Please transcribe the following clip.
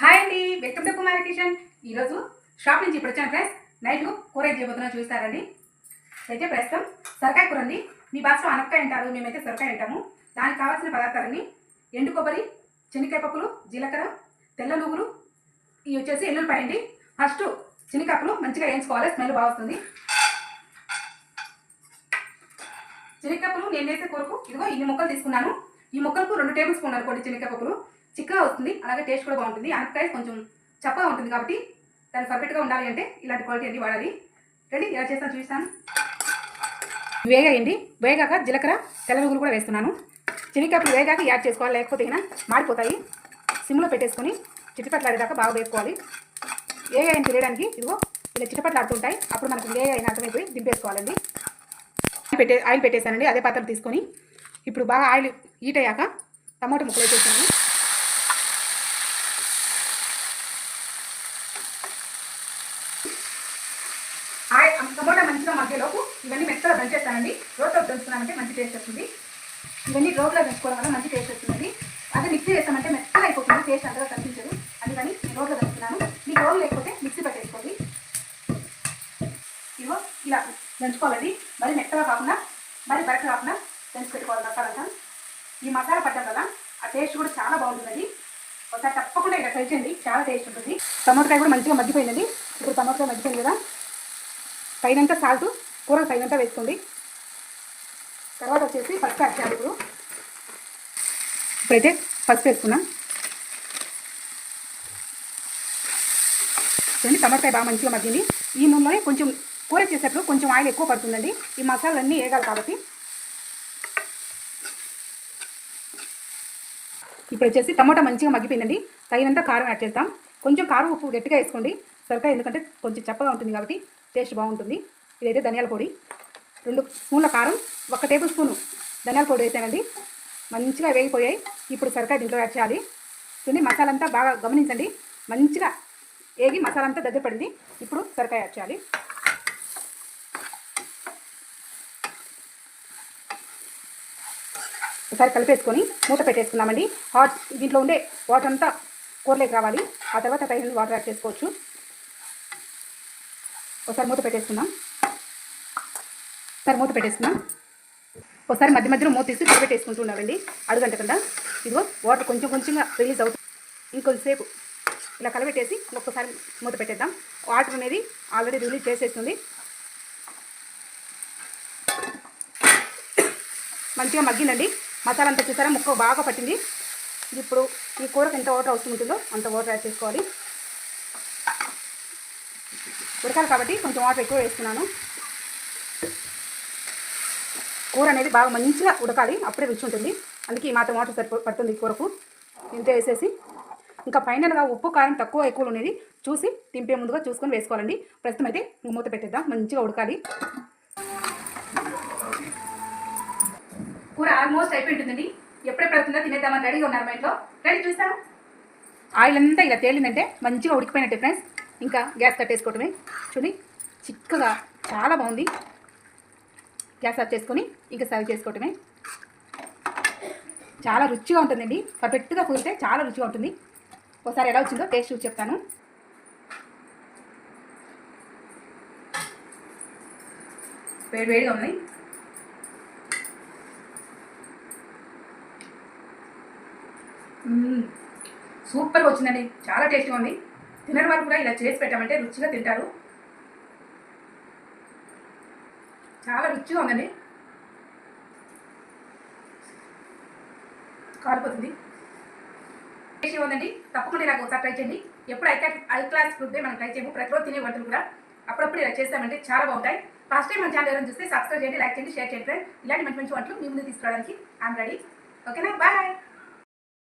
Hi అండి. Welcome to కుమారి కిషన్ ఈరోజు shop నుంచి ఇప్పుడు వచ్చాను ఫ్రెండ్స్ నైట్ కూర ఏం చేయబోతున్నా చూస్తారండి. అయితే ప్రస్తుతం సొరకాయ కూర అండి. మీ భాషలో అనపకాయ అంటారు మేమైతే సొరకాయ అంటాము. దానికి కావాల్సిన పదార్థాలన్నీ ఎండు కొబ్బరి శనక్కాయ పప్పులు జీలకర్ర తెల్ల నువ్వులు ఇవి వచ్చేసి ఎల్లుల్లిపాయ అండి. ఫస్ట్ శనగపప్పులు మంచిగా వేయించుకోవాలి స్మెల్ బాగుంది వస్తుంది. నేను వేసే కూరకు ఇదిగో ఇన్ని ముక్కలు తీసుకున్నాను. ఈ ముక్కలకు రెండు టేబుల్ స్పూన్ అనుకోండి శనగపప్పులు చిక్కగా వస్తుంది అలాగే టేస్ట్ కూడా బాగుంటుంది. అనపకాయ కొంచెం చప్పగా ఉంటుంది కాబట్టి దాన్ని పర్ఫెక్ట్గా ఉండాలి అంటే ఇలాంటి క్వాలిటీ అన్ని వాడాలి. రండి ఎలా చేస్తాను చూపిస్తాను. వేగాయండి. వేగాక జీలకర్ర తెల్ల నువ్వులు కూడా వేస్తున్నాను. శనగపప్పులు వేగాక యాడ్ చేసుకోవాలి లేకపోతే అయినా మాడిపోతాయి. సిమ్లో పెట్టేసుకొని చిట్టుపట్లాడేదాకా బాగా వేసుకోవాలి వేగాయని తెలియడానికి ఇదిగో ఇలా చిట్టపట్లాడుతుంటాయి అప్పుడు మనకు వేగాయని అర్థమైపోయి దింపేసుకోవాలండి. పెట్టే ఆయిల్ పెట్టేశానండి. అదే పాత్ర తీసుకొని ఇప్పుడు బాగా ఆయిల్ హీట్ అయ్యాక టమాటో ముక్కలు వేసేసాను ఆయిల్ టమాటా మంచిగా మధ్యలోపు ఇవన్నీ మెత్తగా దంచేస్తానండి. రోట్లో దంచుకున్నామంటే మంచి టేస్ట్ వస్తుంది. ఇవన్నీ రోట్లో దంచుకోవడం వల్ల మంచి టేస్ట్ వస్తుందండి. అదే మిక్సీ చేస్తామంటే మెత్తగా అయిపోతుంది. టేస్ట్ అంతగా కనిపించదు. అందుకని నేను రోట్లో దంచుకున్నాను మీ రోల్ లేకపోతే మిక్సీ పట్టేసుకోండి. ఇగో ఇలా దంచుకోవాలండి. మరి మెత్తగా కాకుండా మరి బరక కాకుండా దంచి పెట్టుకోవాలి మసాలా ఈ మసాలా పట్టడం వల్ల ఆ టేస్ట్ కూడా చాలా బాగుంటుందండి. ఒకసారి తప్పకుండా ఇక్కడ ట్రై చేయండి. చాలా టేస్ట్ ఉంటుంది. టమాటకాయ కూడా మంచిగా మగ్గిపోయిందండి. ఇప్పుడు టమాటకాయ మగ్గిపోయింది కదా. తగినంత సాల్ట్ కూర తగినంత వేసుకోండి. తర్వాత వచ్చేసి పసుపు యాడ్ చేయాలి ఇప్పుడు. ఇప్పుడైతే పసుపు వేసుకున్నాం చూడండి టమాటకాయ బాగా మంచిగా మగ్గింది. ఈ నూనెలోనే కొంచెం కూర చేసేటప్పుడు కొంచెం ఆయిల్ ఎక్కువ పడుతుందండి. ఈ మసాలాలన్నీ వేగాలి కాబట్టి. ఇప్పుడు వచ్చేసి టమాటా మంచిగా మగ్గిపోయిందండి. తగినంత కారం యాడ్ చేస్తాం కొంచెం కారం ఉప్పు గట్టిగా వేసుకోండి. సరిగ్గా ఎందుకంటే కొంచెం చప్పగా ఉంటుంది కాబట్టి. టేస్ట్ బాగుంటుంది. ఇదైతే ధనియాల పొడి. రెండు స్పూన్ల కారం ఒక టేబుల్ స్పూను ధనియాల పొడి వేసానండి. మంచిగా వేగిపోయాయి. ఇప్పుడు సొరకాయ దీంట్లో యాడ్ చేయాలి. చూడండి మసాలా అంతా బాగా గమనించండి. మంచిగా వేగి మసాలా అంతా దగ్గర పడింది. ఇప్పుడు సొరకాయ యాడ్ చేయాలి. ఒకసారి కలిపేసుకొని మూత పెట్టేసుకున్నామండి హాట్ దీంట్లో ఉండే వాటర్ అంతా కూరలోకి రావాలి. ఆ తర్వాత పైన వాటర్ యాడ్ చేసుకోవచ్చు. ఒకసారి మూత పెట్టేస్తున్నాం ఒకసారి మూత పెట్టేస్తున్నాం ఒకసారి మధ్య మధ్యలో మూత తీసి కలిపెట్టేసుకుంటూ ఉండాలండి. అడుగంటకుండా ఇదిగో వాటర్ కొంచెం కొంచెంగా రిలీజ్ అవుతుంది ఇంకొంచెంసేపు ఇలా కలబెట్టేసి ఒక్కసారి మూత పెట్టేద్దాం. వాటర్ అనేది ఆల్రెడీ రిలీజ్ చేసేస్తుంది. మంచిగా మగ్గిందండి. మసాలా అంతా చూసారా? ముక్క బాగా పట్టింది. ఇప్పుడు ఈ కూరకు ఎంత వాటర్ అవసరం ఉంటుందో అంత వాటర్ యాడ్ చేసుకోవాలి. ఉడకాలి కాబట్టి కొంచెం వాటర్ ఎక్కువ వేస్తున్నాను కూర అనేది బాగా మంచిగా ఉడకాలి అప్పుడే రుచి ఉంటుంది. అందుకే ఈ మాత్రం వాటర్ సరిపో పడుతుంది కూరకు. ఇంత వేసేసి. ఇంకా ఫైనల్గా ఉప్పు కారం తక్కువ ఎక్కువ ఉండేది చూసి తింపే ముందుగా చూసుకొని వేసుకోవాలండి. ప్రస్తుతం అయితే మూత పెట్టేద్దాం. మంచిగా ఉడకాలి. కూర ఆల్మోస్ట్ అయిపోయి ఉంటుందండి ఎప్పుడెప్పుడు అవుతుందో తినేద్దామని రెడీగా ఉన్నారు మా ఇంట్లో. రెడీ చూస్తాను. ఆయిల్ అంతా ఇలా తేలిందంటే మంచిగా ఉడికిపోయినట్టే ఫ్రెండ్స్. ఇంకా గ్యాస్ కట్టేసుకోవటమే. చూడండి చిక్కగా చాలా బాగుంది. గ్యాస్ ఆఫ్ చేసుకొని ఇంకా సర్వ్ చేసుకోవటమే. చాలా రుచిగా ఉంటుందండి. పర్ఫెక్ట్గా కుదిరితే చాలా రుచిగా ఉంటుంది. ఒకసారి ఎలా వచ్చిందో టేస్ట్ చూసి చెప్తాను. వేడి వేడిగా ఉన్నాయి సూపర్గా వచ్చిందండి. చాలా టేస్టీగా ఉంది. తినని వాళ్ళు కూడా ఇలా చేసి పెట్టామంటే రుచిగా తింటారు. చాలా రుచిగా ఉందండి. కాలిపోతుంది. విషయం ఉందండి. తప్పకుండా ఇలా ఒకసారి ట్రై చేయండి. ఎప్పుడు ఐ ఐ క్లాస్ ఫుడ్ మనం ట్రై చేయము. ప్రతిరోజు తినే వంటలు కూడా అప్పుడప్పుడు ఇలా చేస్తామంటే చాలా బాగుంటాయి. ఫస్ట్ టైం మన ఛానల్ ఎవరైనా చూస్తే సబ్స్క్రైబ్ చేయండి లైక్ చేయండి షేర్ చేయండి ఇలాంటి మంచి మంచి వంటలు మీ ముందు తీసుకురావడానికి ఐమ్ రెడీ ఓకేనా బాయ్